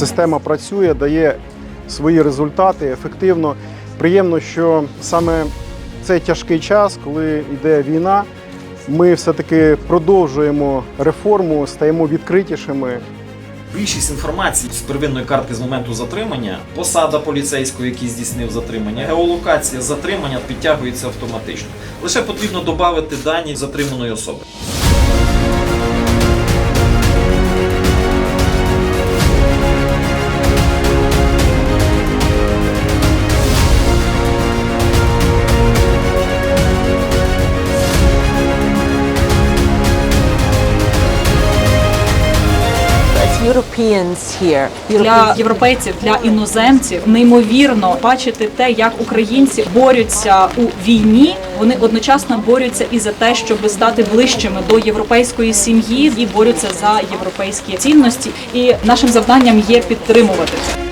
Система працює, дає свої результати ефективно. Приємно, що саме цей тяжкий час, коли йде війна, ми все-таки продовжуємо реформу, стаємо відкритішими, Більшість інформації з первинної картки з моменту затримання, посада поліцейського, який здійснив затримання, геолокація затримання підтягується автоматично. Лише потрібно додати дані затриманої особи. Для європейців, для іноземців неймовірно бачити те, як українці борються у війні. Вони одночасно борються і за те, щоб стати ближчими до європейської сім'ї, і борються за європейські цінності. І нашим завданням є підтримувати це.